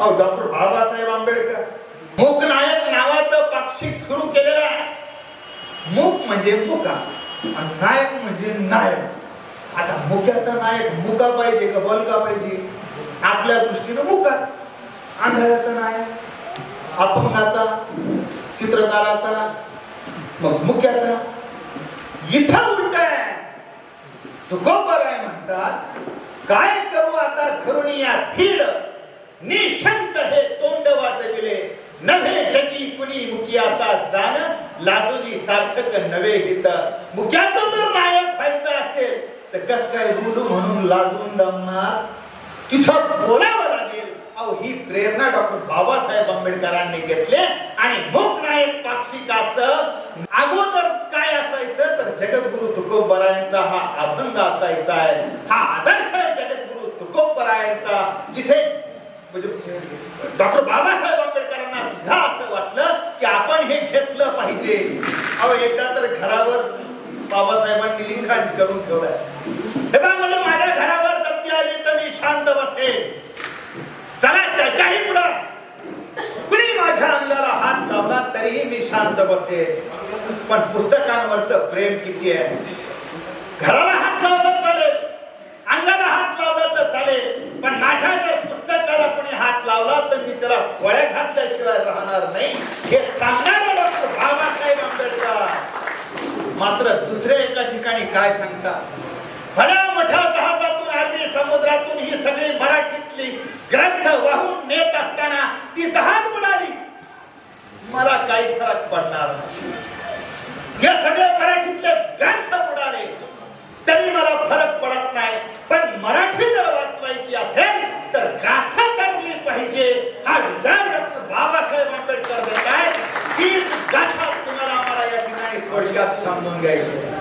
अहो डॉक्टर बाबासाहेब आंबेडकर. मूकनायक नावाचं पाक्षिक सुरू केलेलं आहे. मूक म्हणजे मुका आणि नायक म्हणजे नायक. आता मुक्याचा नायक मुका पाहिजे का बलका पाहिजे? आपल्या दृष्टीनं मुकाच. आंधळ्याचा नायक अपंगाचा चित्रकाराचा मग मुक्याचा. इथं उलट आहे. तुकोबर आहे म्हणतात काय करू आता धरून या भीड? निशंक हे तोंड वाजविले. नव्हे जगी कुणी मुकियाचा जाण लाजुनी सार्थक नवे गीत मुख्याचा जर नायक व्हायचा असेल तर कस काय बोलू म्हणून लाजून दमणार? तिथं बोलावं लागेल. अहो ही प्रेरणा डॉक्टर बाबासाहेब आंबेडकरांनी घेतले आणि मूक नायक पाक्षिकाचं अगोदर काय असायचं तर जगद्गुरु तुकोबरायांचा हा अभंग असायचा आहे. हा आदर्श आहे जगद्गुरु तुकोबरायांचा जिथे म्हणजे डॉक्टर बाबासाहेब आंबेडकरांना सुद्धा असं वाटलं की आपण हे घेतलं पाहिजे. अहो एकदा तर घरावर बाबासाहेबांनी लिखाण करून ठेवलंय. हे बा म्हणलं माझ्या घरावर दप्ती आली तर मी शांत बसेन. चला त्याच्याही पुढं. कुणी माझ्या अंगाला हात लावला तरीही मी शांत बसेन. पण पुस्तकांवरच प्रेम किती आहे? घराला हात लावला चालेल अंगाला हात लावला तर चालेल पण माझ्या जर पुस्तकाला कोणी हात लावला तर मी त्याला गोळ्या घातल्याशिवाय राहणार नाही. हे सांगणारे डॉक्टर बाबासाहेब आंबेडकर. मात्र दुसऱ्या एका ठिकाणी काय सांगतात? भल्या मोठ्या जहाजातून अरबी समुद्रातून ही सगळी मराठीतली ग्रंथ वाहून नेत असताना ती जहाज बुडाली. मला काही फरक पडणार नाही. हे सगळे मराठीतले Obrigado, Samuel Gay.